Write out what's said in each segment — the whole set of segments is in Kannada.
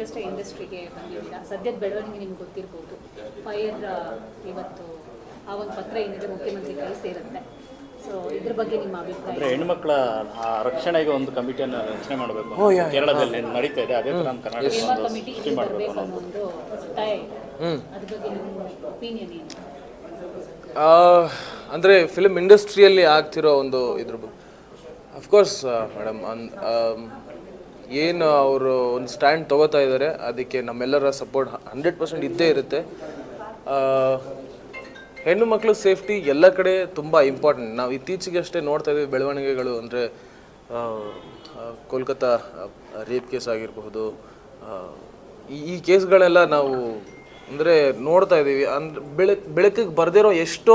ಇತ್ತೀಚೆಗಷ್ಟೇ ಇಂಡಸ್ಟ್ರಿಗೆ ಬಂದಿದ್ದೀರಾ? ಸದ್ಯದ ಬೆಳವಣಿಗೆ ನಿಮ್ಗೆ ಗೊತ್ತಿರ್ಬೋದು. ಫೈರ್ ಇವತ್ತು ಆ ಒಂದು ಪತ್ರ ಏನಿದೆ ಮುಖ್ಯಮಂತ್ರಿ ಕೈ ಸೇರುತ್ತೆ. ಸೊ ಇದ್ರ ಬಗ್ಗೆ ನಿಮ್ಮ ಅಭಿಪ್ರಾಯ? ಅಂದ್ರೆ ಹೆಣ್ಮಕ್ಳ ಆ ರಕ್ಷಣೆಗೆ ಒಂದು ಕಮಿಟಿಯನ್ನು ರಚನೆ ಮಾಡಬೇಕು ಕೇರಳದಲ್ಲಿ ನಡೀತಾ ಇದೆ ಅದೇ ತರ ನಮ್ಮ ಕರ್ನಾಟಕ ಕಮಿಟಿ ಸೃಷ್ಟಿ ಮಾಡಬೇಕು ಅನ್ನೋ ಒಂದು ಒತ್ತಾಯ ಇದೆ. ಅದ್ರ ಬಗ್ಗೆ ನಿಮ್ಮ ಒಪಿನಿಯನ್ ಏನು? ಅಂದ್ರೆ ಫಿಲ್ಮ್ ಇಂಡಸ್ಟ್ರಿಯಲ್ಲಿ ಆಗ್ತಿರೋ ಒಂದು ಇದ್ರ ಬಗ್ಗೆ ಅಫ್ಕೋರ್ಸ್ ಮೇಡಮ್ ಏನು ಅವರು ಒಂದು ಸ್ಟ್ಯಾಂಡ್ ತಗೋತಾ ಇದ್ದಾರೆ, ಅದಕ್ಕೆ ನಮ್ಮೆಲ್ಲರ ಸಪೋರ್ಟ್ ಹಂಡ್ರೆಡ್ ಪರ್ಸೆಂಟ್ ಇದ್ದೇ ಇರುತ್ತೆ. ಹೆಣ್ಣು ಮಕ್ಕಳು ಸೇಫ್ಟಿ ಎಲ್ಲ ಕಡೆ ತುಂಬ ಇಂಪಾರ್ಟೆಂಟ್ ನಾವು ಇತ್ತೀಚೆಗೆ ಅಷ್ಟೇ ನೋಡ್ತಾ ಇದ್ದೀವಿ ಬೆಳವಣಿಗೆಗಳು ಅಂದರೆ ಕೋಲ್ಕತ್ತಾ ರೇಪ್ ಕೇಸ್ ಆಗಿರಬಹುದು ಈ ಕೇಸ್ಗಳೆಲ್ಲ ನಾವು ಅಂದರೆ ನೋಡ್ತಾ ಇದ್ದೀವಿ. ಅಂದ್ರೆ ಬೆಳಕ್ ಬೆಳಕಿಗೆ ಬರದಿರೋ ಎಷ್ಟೋ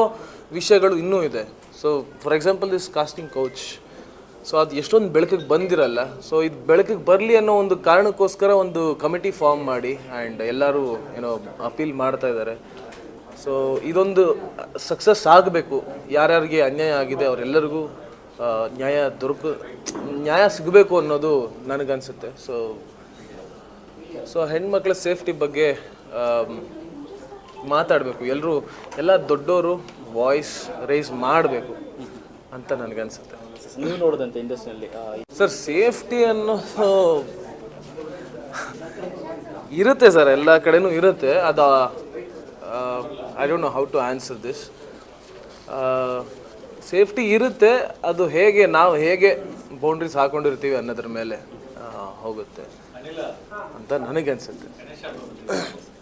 ವಿಷಯಗಳು ಇನ್ನೂ ಇದೆ. So for example this casting couch so ಅದು ಎಷ್ಟೊಂದು ಬೆಳಕಿಗೆ ಬಂದಿರಲ್ಲ. ಸೊ ಇದು ಬೆಳಕಿಗೆ ಬರಲಿ ಅನ್ನೋ ಒಂದು ಕಾರಣಕ್ಕೋಸ್ಕರ ಒಂದು ಕಮಿಟಿ ಫಾರ್ಮ್ ಮಾಡಿ ಆ್ಯಂಡ್ ಎಲ್ಲರೂ ಏನೋ ಅಪೀಲ್ ಮಾಡ್ತಾ ಇದ್ದಾರೆ ಸೊ ಇದೊಂದು ಸಕ್ಸಸ್ ಆಗಬೇಕು. ಯಾರ್ಯಾರಿಗೆ ಅನ್ಯಾಯ ಆಗಿದೆ ಅವರೆಲ್ಲರಿಗೂ ನ್ಯಾಯ ದೊರಕು, ನ್ಯಾಯ ಸಿಗಬೇಕು ಅನ್ನೋದು ನನಗನ್ಸುತ್ತೆ. ಸೊ ಸೊ ಹೆಣ್ಮಕ್ಳ ಸೇಫ್ಟಿ ಬಗ್ಗೆ ಮಾತಾಡಬೇಕು. ಎಲ್ಲರೂ ಎಲ್ಲ ದೊಡ್ಡವರು ವಾಯ್ಸ್ ರೈಸ್ ಮಾಡಬೇಕು. ಅಂತ ನನಗನ್ಸುತ್ತೆ. ನೀವು ನೋಡಿದಂತೆ ಇಂಡಸ್ಟ್ರಿಯಲ್ಲಿ ಸರ್ ಸೇಫ್ಟಿ ಅನ್ನೋದು ಇರುತ್ತೆ ಸರ್ ಎಲ್ಲ ಕಡೆನೂ ಇರುತ್ತೆ. ಅದು I don't know how to answer this safety ಇರುತ್ತೆ ಅದು ಹೇಗೆ ನಾವು ಹೇಗೆ ಬೌಂಡ್ರೀಸ್ ಹಾಕೊಂಡಿರ್ತೀವಿ ಅನ್ನೋದ್ರ ಮೇಲೆ ಹೋಗುತ್ತೆ ಅಂತ ನನಗೆ ಅನ್ಸುತ್ತೆ